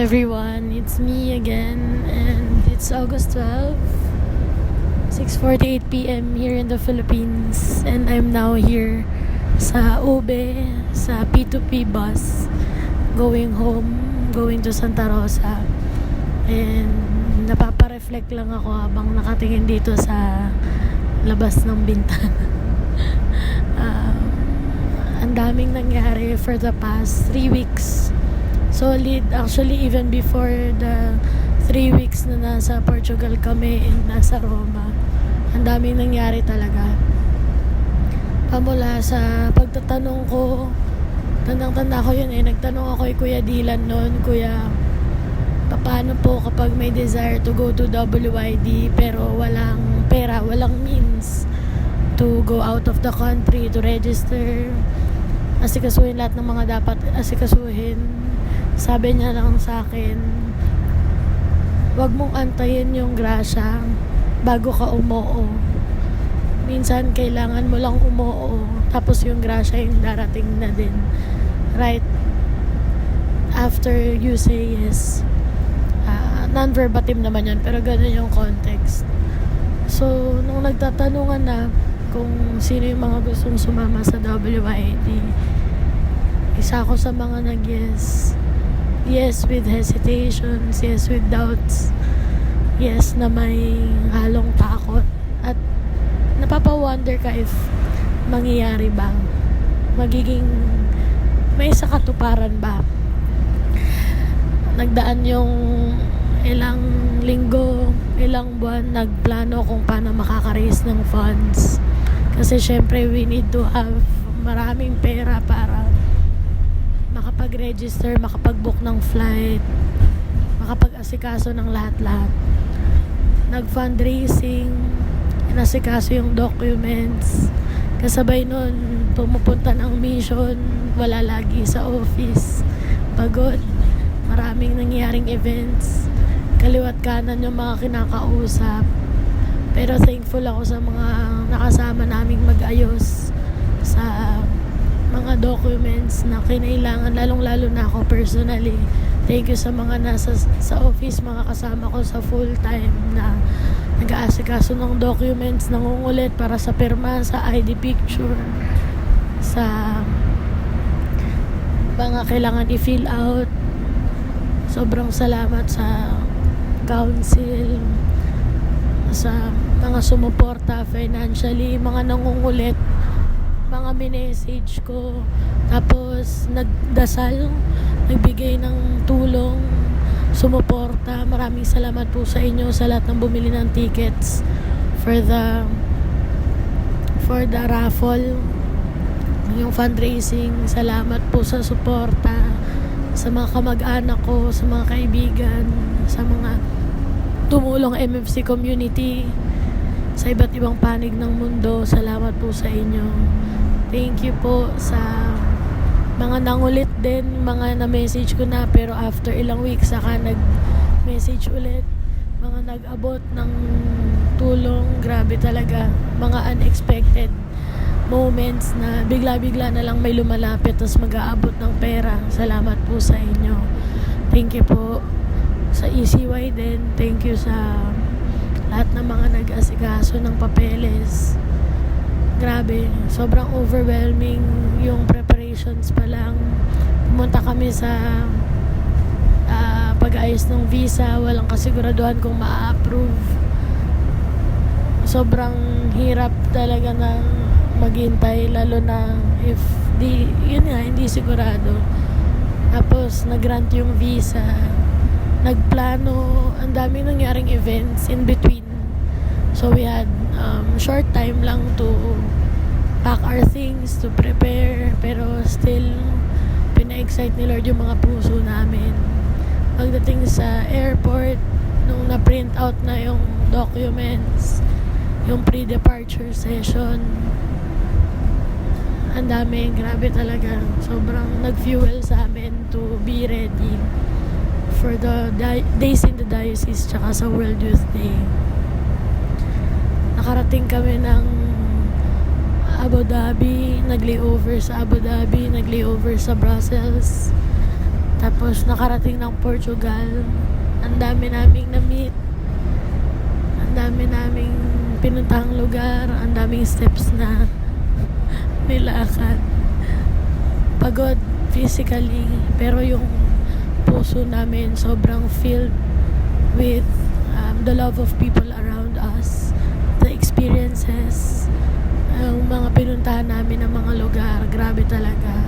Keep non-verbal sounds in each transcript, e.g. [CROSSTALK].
everyone, it's me again and it's August 12, 6.48 p.m. here in the Philippines and I'm now here sa Ube, sa P2P bus going home, going to Santa Rosa and napapa-reflect lang ako habang nakatingin dito sa labas ng bintana. um, [LAUGHS] ang daming nangyari for the past three weeks solid. Actually even before the three weeks na nasa Portugal kami and nasa Roma. Ang daming nangyari talaga. Pamula sa pagtatanong ko tandang tanda ko yun eh nagtanong ako kay Kuya Dylan noon Kuya paano po kapag may desire to go to WID pero walang pera walang means to go out of the country to register? Asikasuhin lahat ng mga dapat asikasuhin sabi niya lang sa akin, wag mong antayin yung grasya bago ka umoo. Minsan, kailangan mo lang umoo, tapos yung grasya yung darating na din. Right after you say yes. Uh, non-verbatim naman yun, pero ganun yung context. So, nung nagtatanungan na kung sino yung mga gustong sumama sa WID, isa ako sa mga nag-yes yes with hesitations, yes with doubts, yes na may halong takot. At napapa-wonder ka if mangyayari ba? Magiging may isa katuparan ba? Nagdaan yung ilang linggo ilang buwan nagplano kung paano makaka-raise ng funds. Kasi syempre we need to have maraming pera para makapag-register, makapag-book ng flight, makapag-asikaso ng lahat-lahat. Nag-fundraising, inasikaso yung documents. Kasabay nun, pumupunta ng mission, wala lagi sa office. Pagod, maraming nangyaring events. Kaliwat kanan yung mga kinakausap. Pero thankful ako sa mga nakasama naming mag-ayos sa mga documents na kinailangan lalong lalo na ako personally. Thank you sa mga nasa sa office mga kasama ko sa full time na nag-aasikaso ng documents nangungulit para sa pirma sa ID picture sa mga kailangan i-fill out. Sobrang salamat sa council sa mga sumuporta financially mga nangungulit mga minessage ko. Tapos, nagdasal, nagbigay ng tulong, sumuporta. Maraming salamat po sa inyo sa lahat ng bumili ng tickets for the for the raffle yung fundraising salamat po sa suporta sa mga kamag-anak ko sa mga kaibigan sa mga tumulong MFC community sa iba't ibang panig ng mundo salamat po sa inyo Thank you po sa mga nangulit din, mga na-message ko na pero after ilang weeks saka nag-message ulit. Mga nag-abot ng tulong, grabe talaga. Mga unexpected moments na bigla-bigla na lang may lumalapit tapos mag-aabot ng pera. Salamat po sa inyo. Thank you po sa ECY din. Thank you sa lahat ng mga nag-asikaso ng papeles grabe, sobrang overwhelming yung preparations pa lang. Pumunta kami sa uh, pag-ayos ng visa, walang kasiguraduhan kung ma-approve. Sobrang hirap talaga ng maghintay, lalo na if di, yun nga, hindi sigurado. Tapos, nag-grant yung visa. Nagplano, ang daming nangyaring events in between. So, we had um, short time lang to pack our things, to prepare, pero still, pina-excite ni Lord yung mga puso namin. Pagdating sa airport, nung na-print out na yung documents, yung pre-departure session, ang dami, grabe talaga. Sobrang nag-fuel sa amin to be ready for the days in the diocese tsaka sa World Youth Day nakarating kami ng Abu Dhabi, nag-layover sa Abu Dhabi, nag-layover sa Brussels. Tapos nakarating ng Portugal. Ang dami naming na-meet. Ang dami naming pinuntahang lugar. Ang daming steps na [LAUGHS] nilakad. Pagod physically. Pero yung puso namin sobrang filled with um, the love of people around experiences. Ang mga pinuntahan namin ng mga lugar. Grabe talaga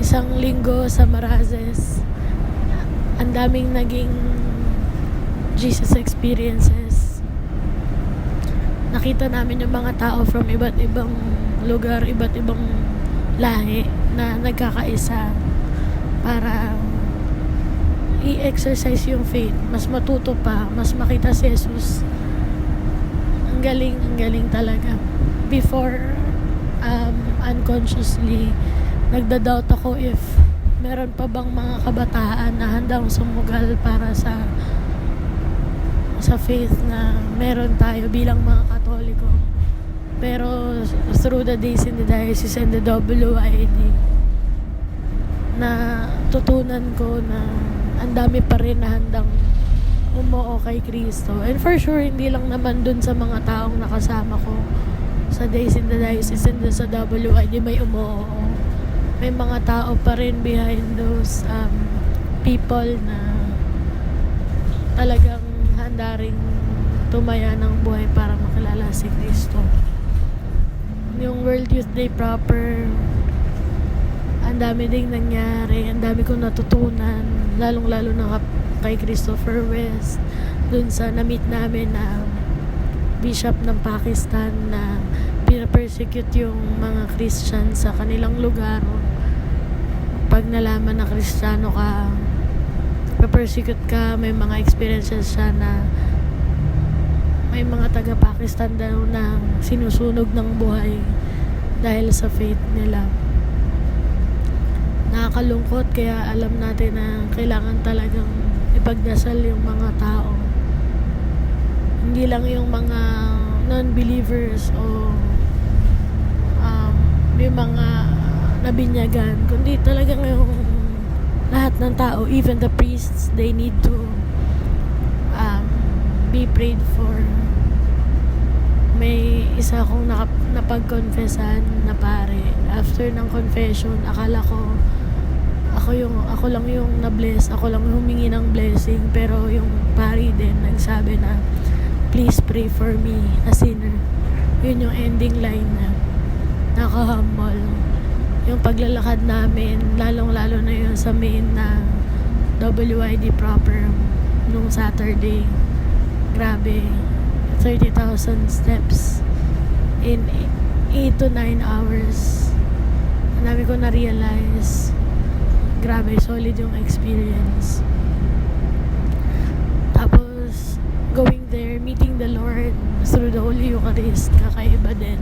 isang linggo sa Marazes. Ang daming naging Jesus experiences. Nakita namin yung mga tao from iba't ibang lugar, iba't ibang lahi na nagkakaisa para i-exercise yung faith. Mas matuto pa, mas makita si Jesus. Galing, galing talaga. Before, um, unconsciously, nagda-doubt ako if meron pa bang mga kabataan na handang sumugal para sa sa faith na meron tayo bilang mga katoliko. Pero through the days in the diocese and the WID na tutunan ko na ang dami pa rin na handang umuo kay Kristo. And for sure, hindi lang naman dun sa mga taong nakasama ko sa days in the diocese and sa WID may umuo may mga tao pa rin behind those um, people na talagang handa ring tumaya ng buhay para makilala si Kristo. Yung World Youth Day proper, ang dami ding nangyari, ang dami kong natutunan, lalong-lalo na kay Christopher West, dun sa na-meet namin na bishop ng Pakistan na pinapersecute yung mga Christian sa kanilang lugar pag nalaman na kristyano ka, persecute ka, may mga experiences siya na may mga taga-Pakistan daw na sinusunog ng buhay dahil sa faith nila. Nakakalungkot kaya alam natin na kailangan talagang ipagdasal yung mga tao. Hindi lang yung mga non-believers o um, may mga nabinyagan, kundi talagang yung lahat ng tao, even the priests, they need to um, be prayed for. May isa akong nakap, napag-confessan na pare. After ng confession, akala ko ako yung ako lang yung na-bless, ako lang humingi ng blessing, pero yung pari din nagsabi na please pray for me, a sinner. Yun yung ending line na nakahumble yung paglalakad namin, lalong-lalo na yun sa main na WID proper nung Saturday. Grabe, 30,000 steps in 8 to 9 hours. Ang dami ko na-realize. Grabe, solid yung experience. Tapos, going there, meeting the Lord through the Holy Eucharist, kakaiba din.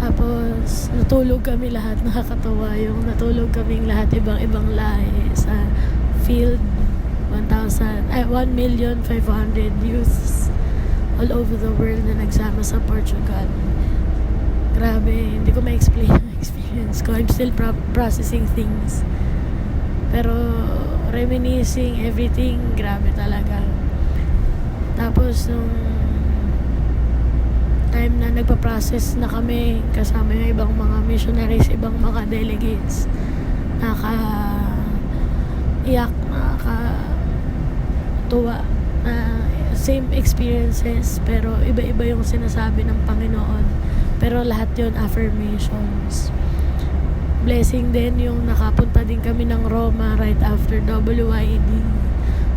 Tapos, natulog kami lahat. [LAUGHS] Nakakatawa yung natulog kaming lahat ibang-ibang lahi sa field 1,000, ay 1,500,000 youths all over the world na nagsama sa Portugal. Grabe, hindi ko ma-explain experience ko. I'm still pro- processing things. Pero, reminiscing everything, grabe talaga. Tapos, nung time na nagpa-process na kami kasama yung ibang mga missionaries, ibang mga delegates. Naka iyak, naka tuwa na same experiences pero iba-iba yung sinasabi ng Panginoon. Pero lahat yon affirmations. Blessing din yung nakapunta din kami ng Roma right after WID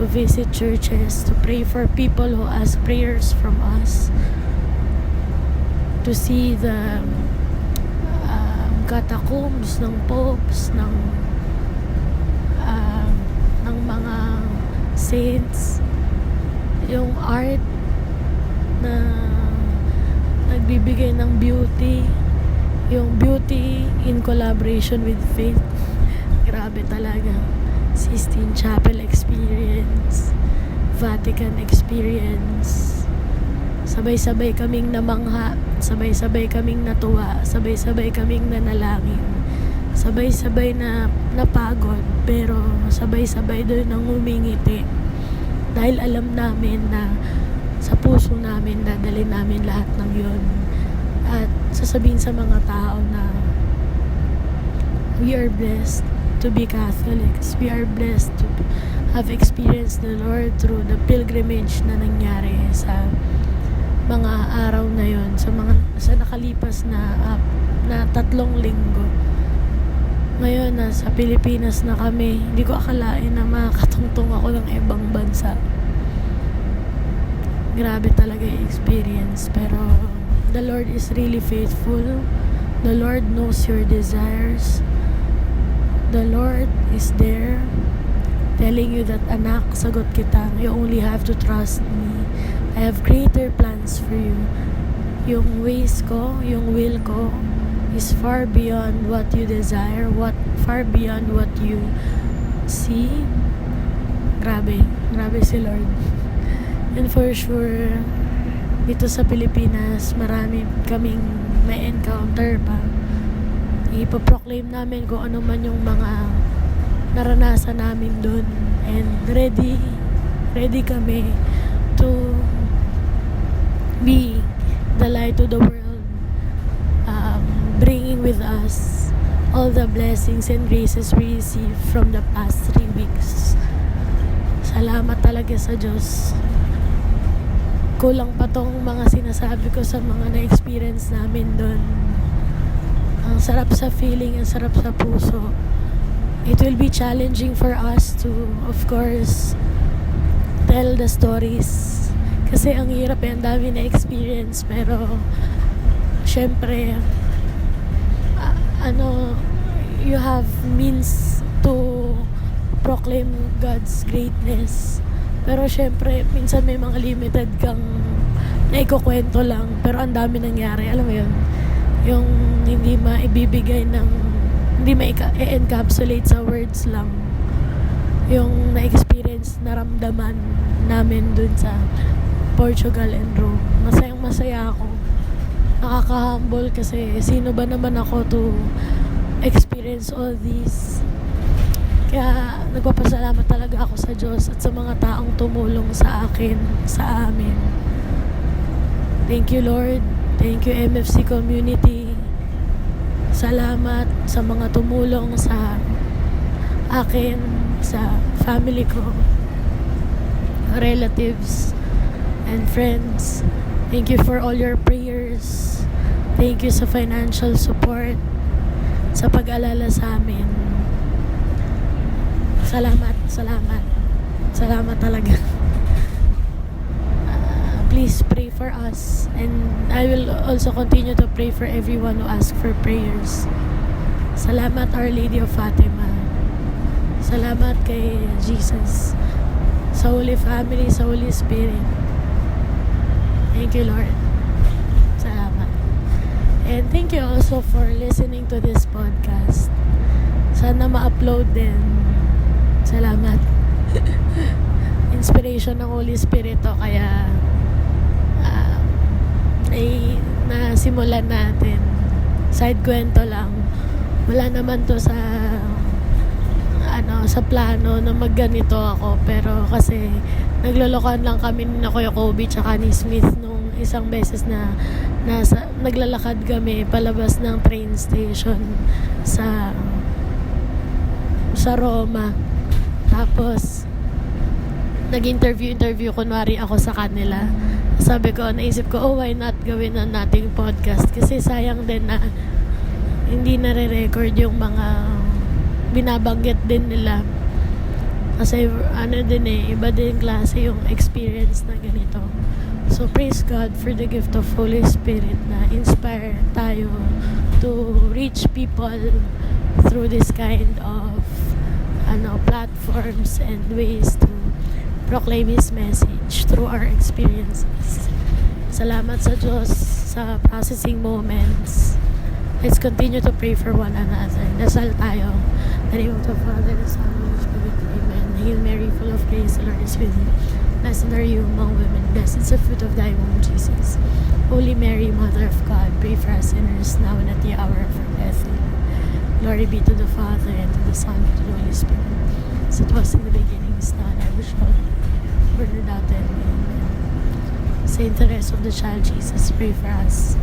to visit churches, to pray for people who ask prayers from us to see the um, catacombs ng popes ng uh, ng mga saints yung art na nagbibigay ng beauty. Yung beauty in collaboration with faith. Grabe talaga. Sistine Chapel experience. Vatican experience. Sabay-sabay kaming namangha, sabay-sabay kaming natuwa, sabay-sabay kaming nanalangin. Sabay-sabay na napagod. Pero sabay-sabay doon ang humingiti dahil alam namin na sa puso namin dadalhin namin lahat ng yon at sasabihin sa mga tao na we are blessed to be Catholics we are blessed to have experienced the Lord through the pilgrimage na nangyari sa mga araw na yon sa mga sa nakalipas na uh, na tatlong linggo ngayon, nasa Pilipinas na kami. Hindi ko akalain na makakatungtong ako ng ibang bansa. Grabe talaga yung experience. Pero, the Lord is really faithful. The Lord knows your desires. The Lord is there telling you that, anak, sagot kita. You only have to trust me. I have greater plans for you. Yung ways ko, yung will ko, is far beyond what you desire, what far beyond what you see. Grabe, grabe si Lord. And for sure, dito sa Pilipinas, marami kaming may encounter pa. Ipoproclaim namin kung ano man yung mga naranasan namin doon. And ready, ready kami to be the light to the world bringing with us all the blessings and graces we received from the past three weeks. Salamat talaga sa Diyos. Kulang pa tong mga sinasabi ko sa mga na-experience namin doon. Ang sarap sa feeling, ang sarap sa puso. It will be challenging for us to, of course, tell the stories. Kasi ang hirap eh, ang dami na experience. Pero, syempre, ano, you have means to proclaim God's greatness. Pero syempre, minsan may mga limited kang naikukwento lang. Pero ang dami nangyari. Alam mo yun? Yung hindi maibibigay ng hindi ma-encapsulate sa words lang. Yung na-experience, naramdaman namin dun sa Portugal and Rome. Masayang masaya ako nakaka-humble kasi sino ba naman ako to experience all this. Kaya nagpapasalamat talaga ako sa Diyos at sa mga taong tumulong sa akin, sa amin. Thank you Lord. Thank you MFC community. Salamat sa mga tumulong sa akin, sa family ko, relatives, and friends. Thank you for all your prayers. Thank you sa financial support, sa pag-alala sa amin. Salamat, salamat. Salamat talaga. Uh, please pray for us. And I will also continue to pray for everyone who ask for prayers. Salamat Our Lady of Fatima. Salamat kay Jesus. Sa Holy Family, sa Holy Spirit. Thank you, Lord. Salamat. And thank you also for listening to this podcast. Sana ma-upload din. Salamat. [LAUGHS] Inspiration ng Holy Spirit to kaya uh, ay nasimulan natin. Side kwento lang. Wala naman to sa ano sa plano na magganito ako pero kasi naglolokohan lang kami ni Kuya Kobe tsaka ni Smith no isang beses na nasa, naglalakad kami palabas ng train station sa sa Roma. Tapos, nag-interview, interview, kunwari ako sa kanila. Sabi ko, naisip ko, oh, why not gawin na nating podcast? Kasi sayang din na hindi nare-record yung mga binabanggit din nila. Kasi ano din eh, iba din klase yung experience na ganito. So praise God for the gift of Holy Spirit na inspire tayo to reach people through this kind of ano, platforms and ways to proclaim His message through our experiences. Salamat sa Diyos sa processing moments. Let's continue to pray for one another. Dasal tayo. The name of the Father, the Son, and the Spirit. Amen. Hail Mary, full of grace, the Lord is with you. Blessed are you among women, blessed is the fruit of thy womb, Jesus. Holy Mary, Mother of God, pray for us sinners now and at the hour of our death. Glory be to the Father, and to the Son, and to the Holy Spirit. As it was in the beginning, is now, and ever shall be, world without end. Saint Teresa of the Child Jesus, pray for us.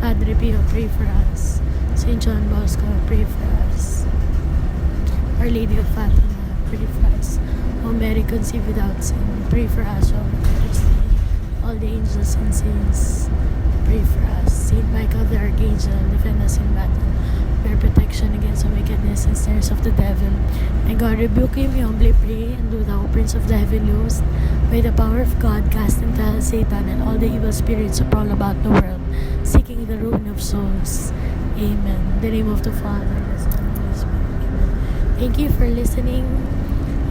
Padre Pio, pray for us. Saint John Bosco, pray for us. Our Lady of Fatima, pray for us. O Mary, conceived without sin, pray for us, O All the angels and saints, pray for us. Saint Michael the Archangel, defend us in battle. Bear protection against the wickedness and snares of the devil. May God rebuke him, we humbly pray, and do thou, Prince of the heavenly host, by the power of God, cast into hell Satan and all the evil spirits of all about the world, seeking the ruin of souls. Amen. In the name of the Father, the Son, and the Holy Spirit. Thank you for listening,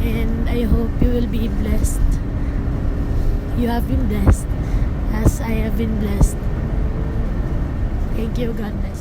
and I hope you will be blessed. You have been blessed, as I have been blessed. Thank you. God bless.